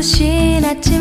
바쁘신 아침